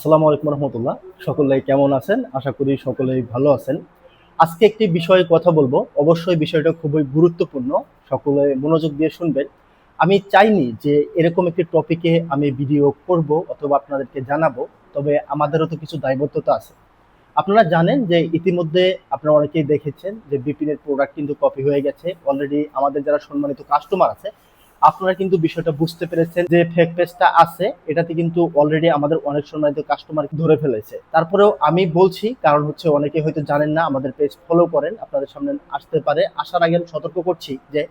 আসসালামু আলাইকুম রহমতুল্লাহ। সকলেই কেমন আছেন? আশা করি সকলেই ভালো আছেন। আজকে একটি বিষয়ে কথা বলব। অবশ্যই বিষয়টা খুবই গুরুত্বপূর্ণ। সকলে মনোযোগ দিয়ে শুনবেন। আমি চাইনি যে এরকম একটি টপিকে আমি ভিডিও করব অথবা আপনাদেরকে জানাব, তবে আমাদেরও তো কিছু দায়বদ্ধতা আছে। আপনারা জানেন যে ইতিমধ্যে আপনারা অনেকেই দেখেছেন যে বিপিনের প্রোডাক্ট কিন্তু কপি হয়ে গেছে। অলরেডি আমাদের যারা সম্মানিত কাস্টমার আছে আপনারা কিন্তু বিষয়টা বুঝতে পেরেছেন যে ফেক পেজটা আছে, এটাতে কিন্তু অলরেডি আমাদের অনেক সম্মানিত কাস্টমার ধরে ফেলেছে। তারপরেও আমি বলছি, কারণ হচ্ছে অনেকে হয়তো জানেন না, আমাদের পেজ ফলো করেন, আপনাদের সামনে আসতে পারে। আসার আগে আমি সতর্ক করছি যে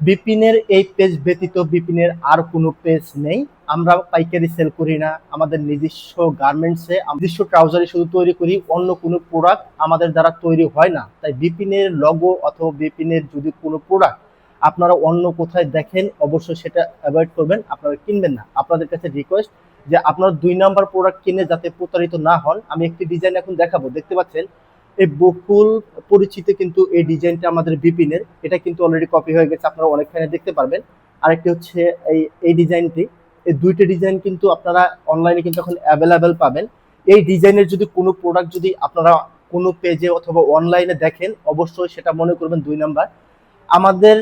বিপিনের এই পেজ ব্যতীত বিপিনের আর কোনো পেজ নেই। আমরা পাইকারি সেল করি না। আমাদের নিজস্ব গার্মেন্টসে নিজস্ব ট্রাউজারই শুধু তৈরি করি, অন্য কোনো প্রোডাক্ট আমাদের দ্বারা তৈরি হয় না। তাই বিপিনের লগো অথবা বিপিনের যদি কোনো প্রোডাক্ট আপনারা অন্য কোথায় দেখেন, অবশ্যই সেটা অ্যাভয়েড করবেন, আপনারা কিনবেন না। আপনাদের কাছে রিকোয়েস্ট যে আপনারা দুই নাম্বার প্রোডাক্ট কিনে যাতে প্রতারিত না হন, আমি একটি ডিজাইন এখন দেখাবো, দেখতে পাচ্ছেন? এই বকুল পরিচিত কিন্তু এই ডিজাইনটা আমাদের বিপিনের এটা কিন্তু অলরেডি কপি হয়ে গেছে, আপনারা অনেকখানে দেখতে পারবেন। আরেকটি হচ্ছে এই এই ডিজাইনটি এই দুইটা ডিজাইন কিন্তু আপনারা অনলাইনে কিন্তু এখন অ্যাভেলেবেল পাবেন। এই ডিজাইনের যদি কোনো প্রোডাক্ট যদি আপনারা কোনো পেজে অথবা অনলাইনে দেখেন, অবশ্যই সেটা মনে করবেন দুই নাম্বার আমাদের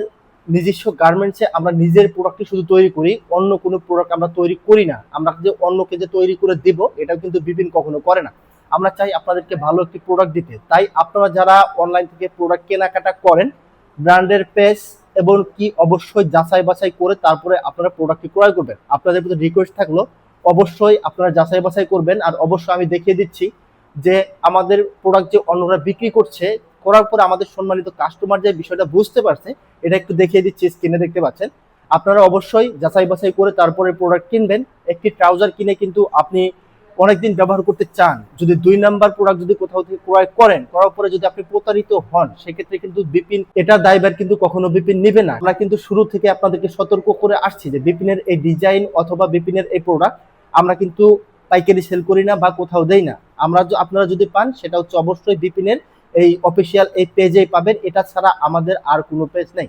নিজস্ব গার্মেন্টসে আমরা নিজের প্রোডাক্টই শুধু তৈরি করি, অন্য কোনো প্রোডাক্ট আমরা তৈরি করি না। আমরা যে অন্যকে যে তৈরি করে দেব, এটাও কিন্তু বিপিন কখনো করে না। আমরা চাই আপনাদেরকে ভালো একটি প্রোডাক্ট দিতে। তাই আপনারা যারা অনলাইন থেকে প্রোডাক্ট কেনাকাটা করেন, ব্র্যান্ডের পেজ এবং কি অবশ্যই যাচাই বাছাই করে তারপরে আপনারা প্রোডাক্টটি ক্রয় করবেন। আপনাদের প্রতি রিকোয়েস্ট থাকল, অবশ্যই আপনারা যাচাই বাছাই করবেন আর অবশ্যই আমি দেখিয়ে দিচ্ছি যে আমাদের প্রোডাক্ট যে অন্যরা বিক্রি করছে, করার পরে আমাদের সম্মানিত কাস্টমার যে বিষয়টা বুঝতে পারছে এটা একটু দেখিয়ে দিচ্ছি স্ক্রিনে দেখতে পাচ্ছেন। আপনারা অবশ্যই যাচাই বাছাই করে তারপরে প্রোডাক্ট কিনবেন। একটি ট্রাউজার কিনে কিন্তু আপনি অনেকদিন ব্যবহার করতে চান। যদি দুই নাম্বার প্রোডাক্ট যদি কোথাও থেকে ক্রয় করেন, করার পরে যদি আপনি প্রতারিত হন, সেক্ষেত্রে কিন্তু বিপিন, এটা দায়ভার কিন্তু কখনো বিপিন নেবে না। আমরা কিন্তু শুরু থেকে আপনাদেরকে সতর্ক করে আসছি যে বিপিনের এই ডিজাইন অথবা বিপিনের এই প্রোডাক্ট আমরা কিন্তু পাইকারি সেল করি না বা কোথাও দেই না। আমরা আপনারা যদি পান, সেটা হচ্ছে অবশ্যই বিপিনের এই অফিসিয়াল এই পেজেই পাবেন। এটা ছাড়া আমাদের আর কোনো পেজ নেই।